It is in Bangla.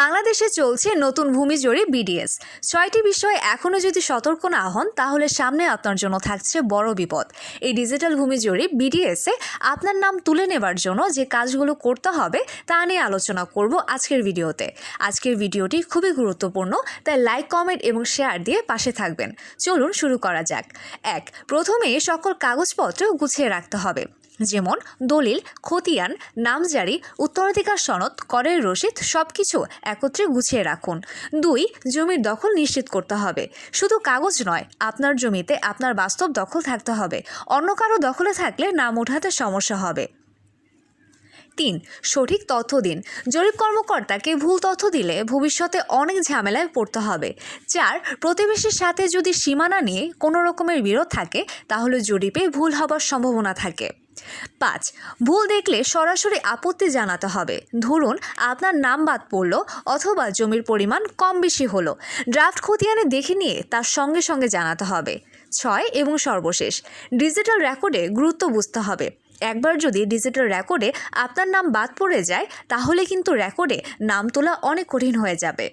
বাংলাদেশে চলছে নতুন ভূমি জরিপ বিডিএস। ছয়টি বিষয়ে এখনও যদি সতর্ক না হন, তাহলে সামনে আপনার জন্য থাকছে বড় বিপদ। এই ডিজিটাল ভূমি জরিপ বিডিএসে আপনার নাম তুলে নেবার জন্য যে কাজগুলো করতে হবে, তা নিয়ে আলোচনা করব আজকের ভিডিওতে। আজকের ভিডিওটি খুবই গুরুত্বপূর্ণ, তাই লাইক, কমেন্ট এবং শেয়ার দিয়ে পাশে থাকবেন। চলুন শুরু করা যাক। এক, প্রথমে সকল কাগজপত্র গুছিয়ে রাখতে হবে। যেমন দলিল, খতিয়ান, নামজারি, উত্তরাধিকার সনদ, করের রসিদ সব কিছু একত্রে গুছিয়ে রাখুন। দুই, জমির দখল নিশ্চিত করতে হবে। শুধু কাগজ নয়, আপনার জমিতে আপনার বাস্তব দখল থাকতে হবে। অন্য কারও দখলে থাকলে নাম ওঠাতে সমস্যা হবে। তিন, সঠিক তথ্য দিন। জরিপ কর্মকর্তাকে ভুল তথ্য দিলে ভবিষ্যতে অনেক ঝামেলায় পড়তে হবে। চার, প্রতিবেশীর সাথে যদি সীমানা নিয়ে কোনো রকমের বিরোধ থাকে, তাহলে জরিপে ভুল হবার সম্ভাবনা থাকে। পাঁচ, ভুল দেখলে সরাসরি আপত্তি জানাতে হবে। ধরুন, আপনার নাম বাদ পড়ল অথবা জমির পরিমাণ কম বেশি হলো। ড্রাফট খতিয়ানে দেখে নিয়ে তার সঙ্গে সঙ্গে জানাতে হবে। ছয় এবং সর্বশেষ। ডিজিটাল রেকর্ডে গুরুত্ব বুঝতে হবে। একবার যদি ডিজিটাল রেকর্ডে আপনার নাম বাদ পড়ে যায়, তাহলে কিন্তু রেকর্ডে নাম তোলা অনেক কঠিন হয়ে যাবে।